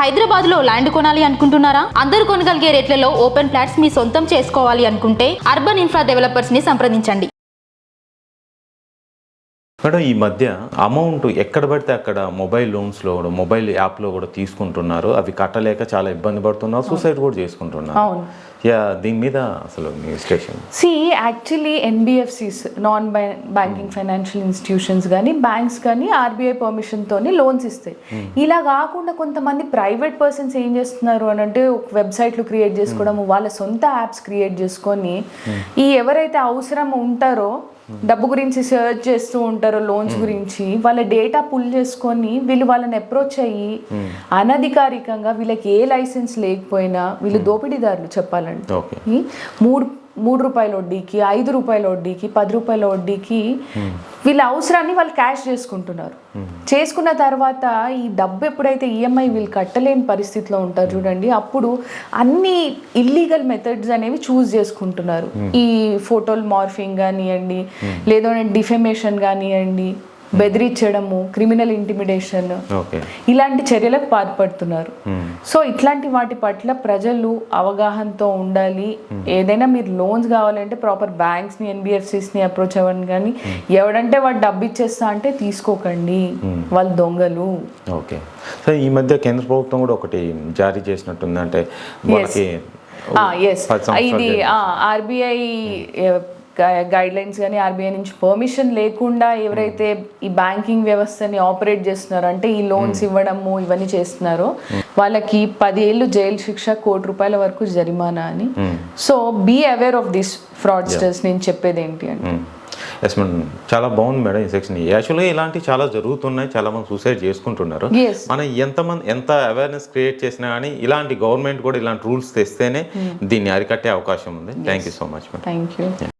హైదరాబాద్లో ల్యాండ్ కొనాలి అనుకుంటున్నారా? అందరూ కొనగలిగే రేట్లలో ఓపెన్ ఫ్లాట్స్ మీ సొంతం చేసుకోవాలి అనుకుంటే అర్బన్ ఇన్ఫ్రా డెవలపర్స్ని సంప్రదించండి. మేడం ఈ మధ్య అమౌంట్ ఎక్కడ పడితే అక్కడ మొబైల్ లోన్స్లో కూడా మొబైల్ యాప్లో కూడా తీసుకుంటున్నారు. అవి కట్టలేక చాలా ఇబ్బంది పడుతున్నారు. సూసైడ్ కూడా చేసుకుంటున్నారు. యా దీని మీద అసలు మీ station see actually NBFCs non banking financial institutions కానీ బ్యాంక్స్ కానీ ఆర్బీఐ పర్మిషన్తోనే లోన్స్ ఇస్తాయి. ఇలా కాకుండా కొంతమంది ప్రైవేట్ పర్సన్స్ ఏం చేస్తున్నారు అని అంటే ఒక వెబ్సైట్లు క్రియేట్ చేసుకోవడం వాళ్ళ సొంత యాప్స్ క్రియేట్ చేసుకొని ఈ ఎవరైతే అవసరం ఉంటారో డబ్బు గురించి సర్చ్ చేస్తూ ఉంటారో లోన్స్ గురించి. వాళ్ళ డేటా పుల్ చేసుకొని వీళ్ళు వాళ్ళని అప్రోచ్ అయ్యి అనధికారికంగా వీళ్ళకి ఏ లైసెన్స్ లేకపోయినా వీళ్ళు దోపిడీదారులు చెప్పాలంటే మూడు మూడు రూపాయల వడ్డీకి ఐదు రూపాయల వడ్డీకి పది రూపాయల వడ్డీకి వీళ్ళ అవసరాన్ని వాళ్ళు క్యాష్ చేసుకుంటున్నారు. చేసుకున్న తర్వాత ఈ డబ్బు ఎప్పుడైతే ఈఎంఐ వీళ్ళు కట్టలేని పరిస్థితిలో ఉంటారు చూడండి అప్పుడు అన్ని ఇల్లీగల్ మెథడ్స్ అనేవి చూస్ చేసుకుంటున్నారు. ఈ ఫోటోలు మార్ఫింగ్ కానివ్వండి లేదంటే డిఫెమేషన్ కానివ్వండి బెదిరించడము క్రిమినల్ ఇంటిమిడేషన్ ఓకే. ఇలాంటి చర్యలకు పాల్పడుతున్నారు. సో ఇట్లాంటి వాటి పట్ల ప్రజలు అవగాహనతో ఉండాలి. ఏదైనా మీరు లోన్స్ కావాలంటే ప్రాపర్ బ్యాంక్స్ని ఎన్బిఎఫ్సిస్ని అప్రోచ్ అవ్వండి కానీ ఎవడంటే వాడు డబ్బు ఇచ్చేస్తా అంటే తీసుకోకండి వాళ్ళు దొంగలు. ఓకే. సో ఈ మధ్య కేంద్ర ప్రభుత్వం కూడా ఒకటి జారీ చేసినట్టుంది అంటే వాళ్ళకి ఎస్ ఇది ఆర్బీఐ గైడ్ లైన్స్ కానీ ఆర్బీఐ నుంచి పర్మిషన్ లేకుండా ఎవరైతే ఈ బ్యాంకింగ్ వ్యవస్థని ఆపరేట్ చేస్తున్నారో అంటే ఈ లోన్స్ ఇవ్వడము ఇవన్నీ చేస్తున్నారో వాళ్ళకి పది ఏళ్ళు జైలు శిక్ష కోటి రూపాయల వరకు జరిమానా అని. So be aware of this fraudsters నేను చెప్పేది ఏంటి అంటే ఎస్ మేడం చాలా బాగుంది మేడం ఈ సెక్షన్ యాక్చువల్గా ఇలాంటివి చాలా జరుగుతున్నాయి. చాలా మంది సూసైడ్ చేసుకుంటున్నారు. మనం ఎంతమంది ఎంత అవేర్నెస్ క్రియేట్ చేసినా కానీ ఇలాంటి గవర్నమెంట్ కూడా ఇలాంటి రూల్స్ తెస్తేనే దీన్ని అరికట్టే అవకాశం ఉంది. Thank you so much madam thank you